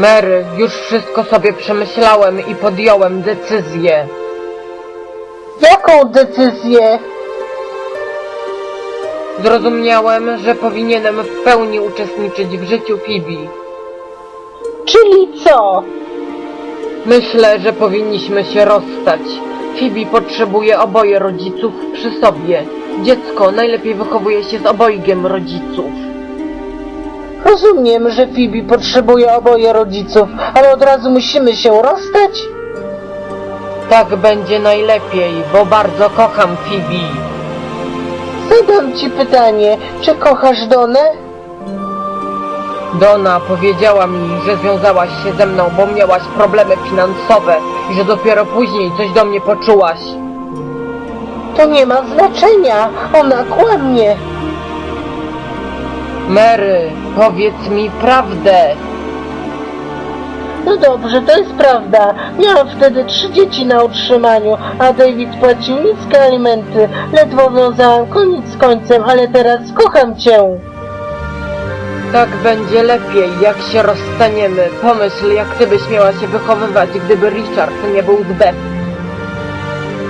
Mary, już wszystko sobie przemyślałem i podjąłem decyzję. Jaką decyzję? Zrozumiałem, że powinienem w pełni uczestniczyć w życiu Phoebe. Czyli co? Myślę, że powinniśmy się rozstać. Phoebe potrzebuje oboje rodziców przy sobie. Dziecko najlepiej wychowuje się z obojgiem rodziców. Rozumiem, że Phoebe potrzebuje oboje rodziców, ale od razu musimy się rozstać? Tak będzie najlepiej, bo bardzo kocham Phoebe. Zadam ci pytanie, czy kochasz Donę? Donna powiedziała mi, że związałaś się ze mną, bo miałaś problemy finansowe i że dopiero później coś do mnie poczułaś. To nie ma znaczenia, ona kłamie. Mary, powiedz mi prawdę. No dobrze, to jest prawda. Miałam wtedy trzy dzieci na utrzymaniu, a David płacił niskie alimenty. Ledwo wiązałam koniec z końcem, ale teraz kocham cię. Tak będzie lepiej, jak się rozstaniemy. Pomyśl, jak ty byś miała się wychowywać, gdyby Richard nie był z Beth.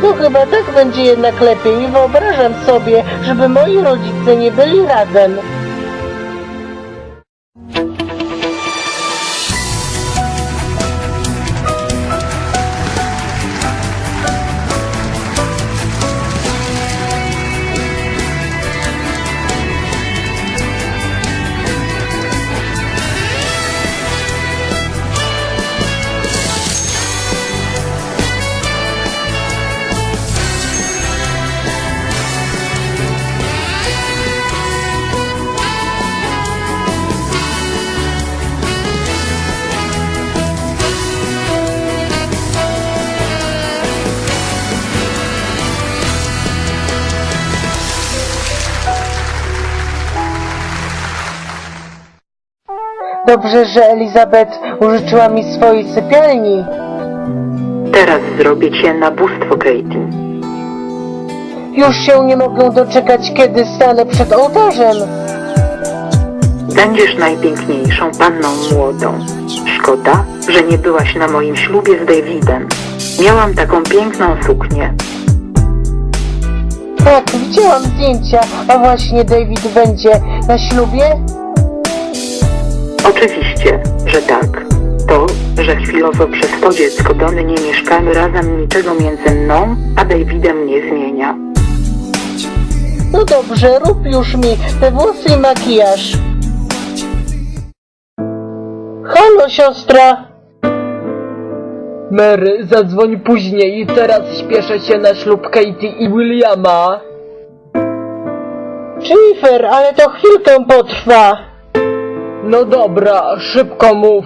No chyba tak będzie jednak lepiej. Nie wyobrażam sobie, żeby moi rodzice nie byli razem. Dobrze, że Elizabeth użyczyła mi swojej sypialni. Teraz zrobię cię na bóstwo, Katie. Już się nie mogę doczekać, kiedy stanę przed ołtarzem. Będziesz najpiękniejszą panną młodą. Szkoda, że nie byłaś na moim ślubie z Davidem. Miałam taką piękną suknię. Tak, widziałam zdjęcia, a właśnie David będzie na ślubie? Oczywiście, że tak. To, że chwilowo przez to dziecko Dony nie mieszkamy razem, niczego między mną a Davidem nie zmienia. No dobrze, rób już mi te włosy i makijaż. Halo, siostra. Mary, zadzwoń później, teraz śpieszę się na ślub Katie i Williama. Jennifer, ale to chwilkę potrwa. No dobra, szybko mów.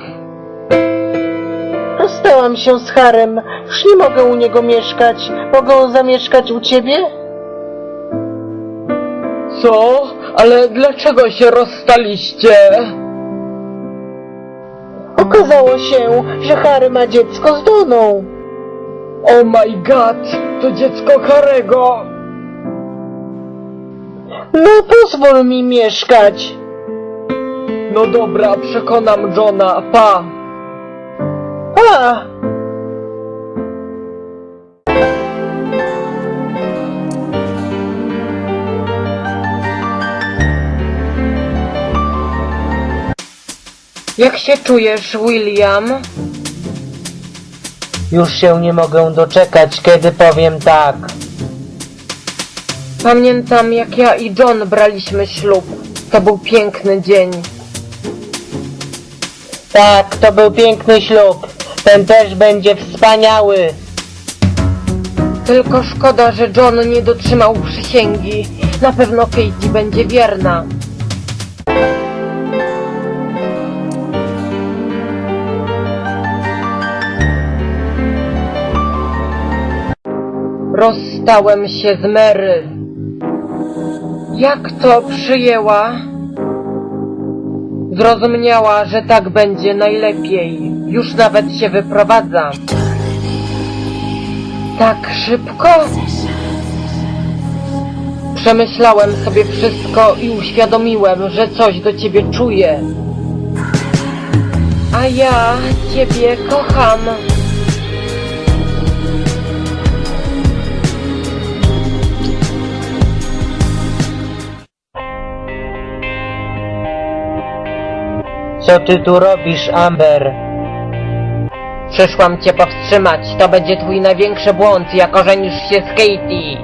Rozstałam się z Harem. Już nie mogę u niego mieszkać. Mogę zamieszkać u ciebie? Co? Ale dlaczego się rozstaliście? Okazało się, że Harry ma dziecko z Doną. Oh my god, to dziecko Harego. No pozwól mi mieszkać. No dobra, przekonam Johna, pa. A! Jak się czujesz, William? Już się nie mogę doczekać, kiedy powiem tak. Pamiętam, jak ja i John braliśmy ślub. To był piękny dzień. Tak, to był piękny ślub. Ten też będzie wspaniały. Tylko szkoda, że John nie dotrzymał przysięgi. Na pewno Katie będzie wierna. Rozstałem się z Mary. Jak to przyjęła? Zrozumiała, że tak będzie najlepiej. Już nawet się wyprowadza. Tak szybko? Przemyślałem sobie wszystko i uświadomiłem, że coś do ciebie czuję. A ja ciebie kocham. Co ty tu robisz, Amber? Przyszłam cię powstrzymać. To będzie twój największy błąd, jak ożenisz się z Katie.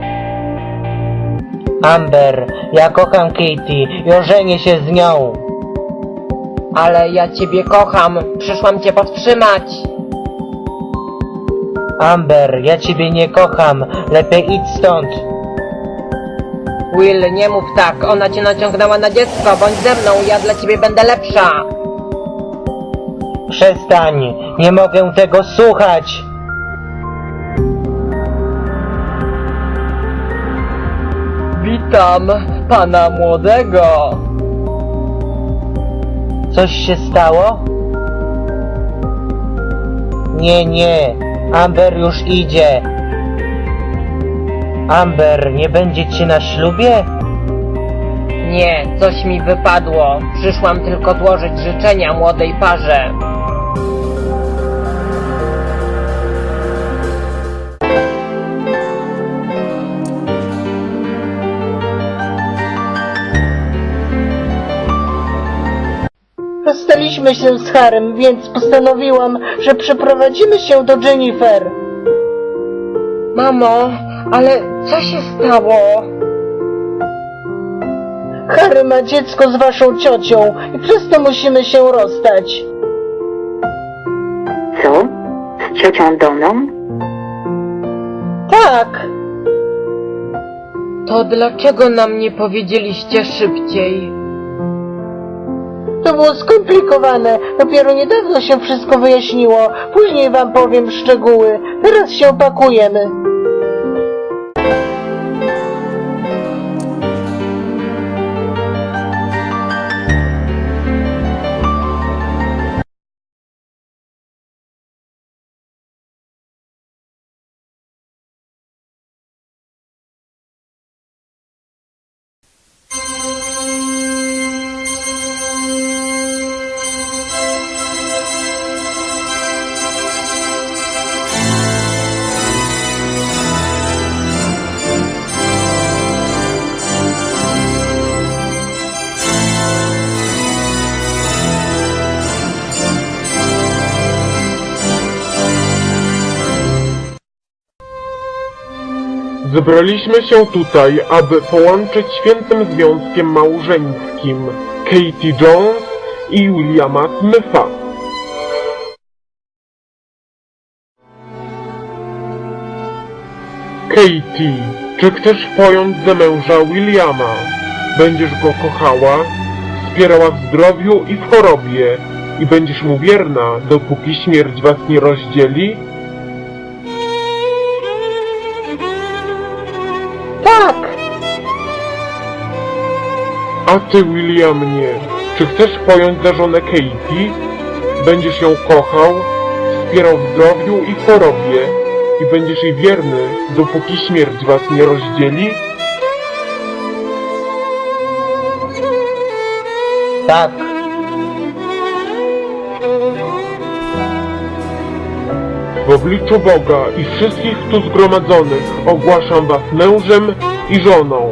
Amber, ja kocham Katie i ożenię się z nią. Ale ja ciebie kocham. Przyszłam cię powstrzymać. Amber, ja ciebie nie kocham. Lepiej idź stąd. Will, nie mów tak. Ona cię naciągnęła na dziecko. Bądź ze mną, ja dla ciebie będę lepsza. Przestań, nie mogę tego słuchać. Witam pana młodego. Coś się stało? Nie, nie, Amber już idzie. Amber, nie będzie ci na ślubie? Nie, coś mi wypadło. Przyszłam tylko złożyć życzenia młodej parze. Rozstaliśmy się z Harem, więc postanowiłam, że przeprowadzimy się do Jennifer. Mamo, ale co się stało? Harry ma dziecko z waszą ciocią i przez to musimy się rozstać. Co? Z ciocią Doną? Tak, To dlaczego nam nie powiedzieliście szybciej? To było skomplikowane. Dopiero niedawno się wszystko wyjaśniło. Później wam powiem szczegóły. Teraz się opakujemy. Zebraliśmy się tutaj, aby połączyć świętym związkiem małżeńskim Katie Jones i Williama Smitha. Katie, czy chcesz pojąć za męża Williama? Będziesz go kochała, wspierała w zdrowiu i w chorobie i będziesz mu wierna, dopóki śmierć was nie rozdzieli? A ty, Williamie, czy chcesz pojąć za żonę Katie? Będziesz ją kochał, wspierał w zdrowiu i w chorobie i będziesz jej wierny, dopóki śmierć was nie rozdzieli? Tak, W obliczu Boga i wszystkich tu zgromadzonych ogłaszam was mężem i żoną.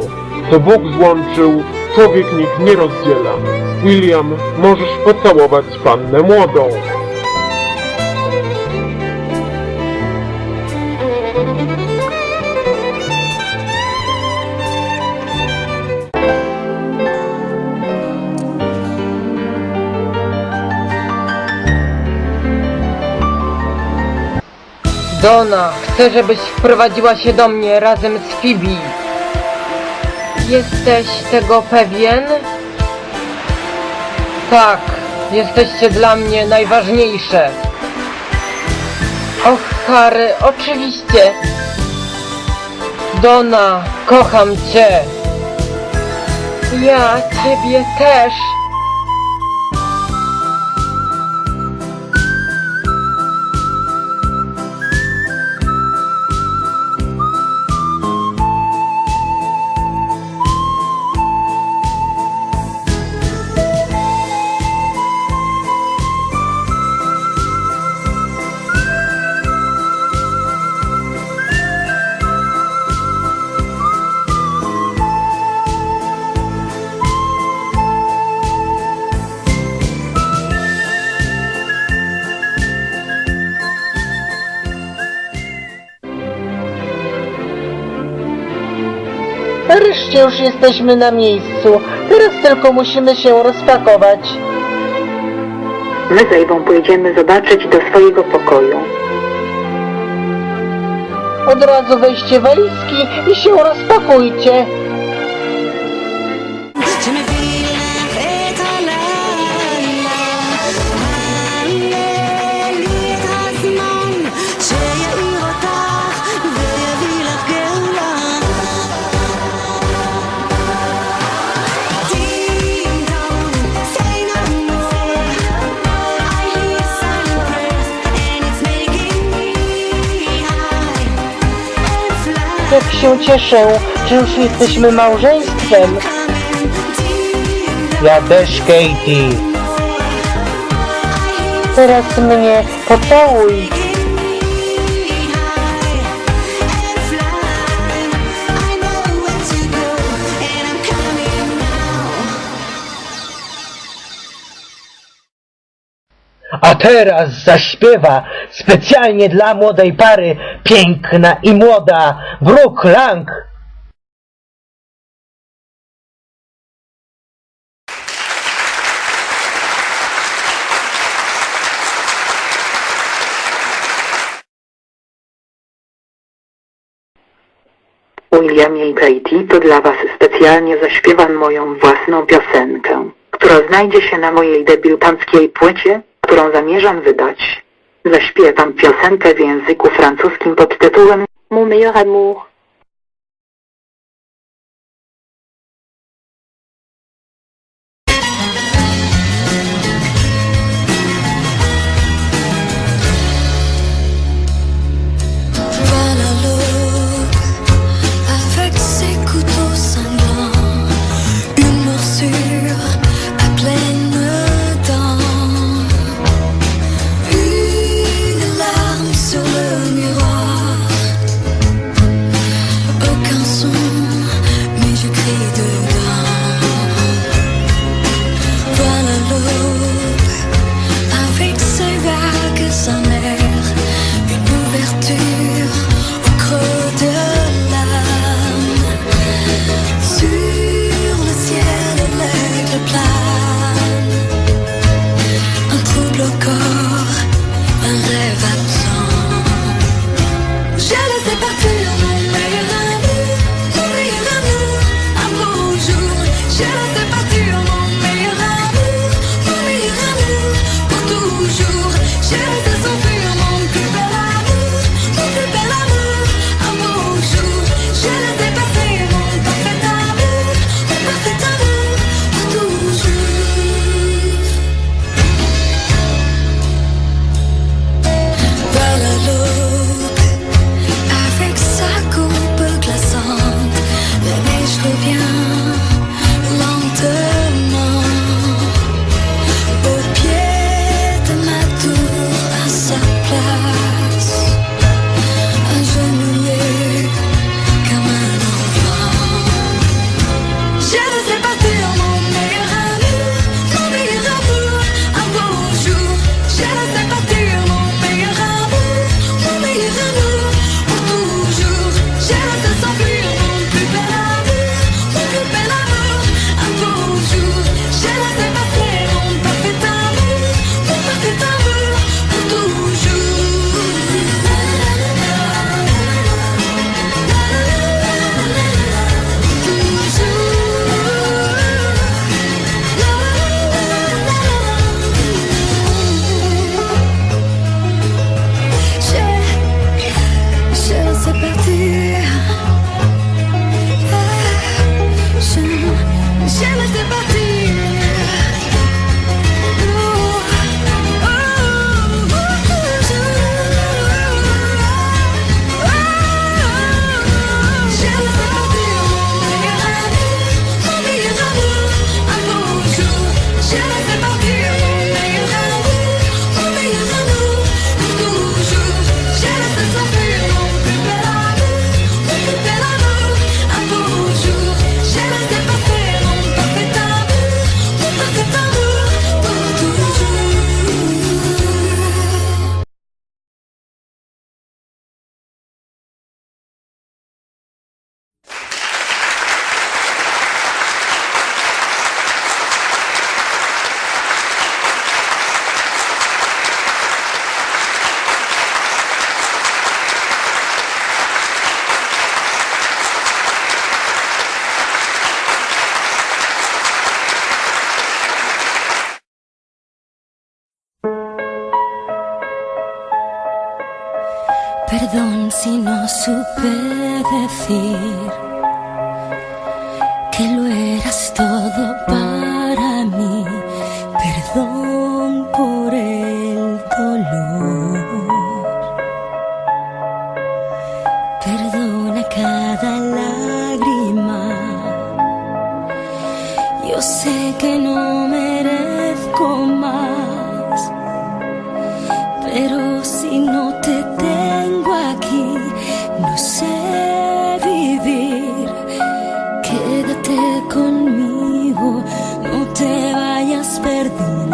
Co Bóg złączył, człowiek niech nie rozdziela. William, możesz pocałować pannę młodą. Dona, chcę, żebyś wprowadziła się do mnie razem z Phoebe. Jesteś tego pewien? Tak, jesteście dla mnie najważniejsze. Och, Harry, oczywiście. Dona, kocham cię. Ja ciebie też. Nareszcie już jesteśmy na miejscu. Teraz tylko musimy się rozpakować. My z Ewą pojedziemy zobaczyć do swojego pokoju. Od razu weźcie walizki i się rozpakujcie. Jak się cieszę, że już jesteśmy małżeństwem. Ja też, Katie. Teraz mnie pocałuj. Teraz zaśpiewa specjalnie dla młodej pary, piękna i młoda, Brooke Lang. Williamie i Katie, to dla Was specjalnie zaśpiewam moją własną piosenkę, która znajdzie się na mojej debiutanckiej płycie, którą zamierzam wydać. Zaśpiewam piosenkę w języku francuskim pod tytułem Mon meilleur amour. supe decir que lo eras todo para mí. Perdón. conmigo, no te vayas perdido.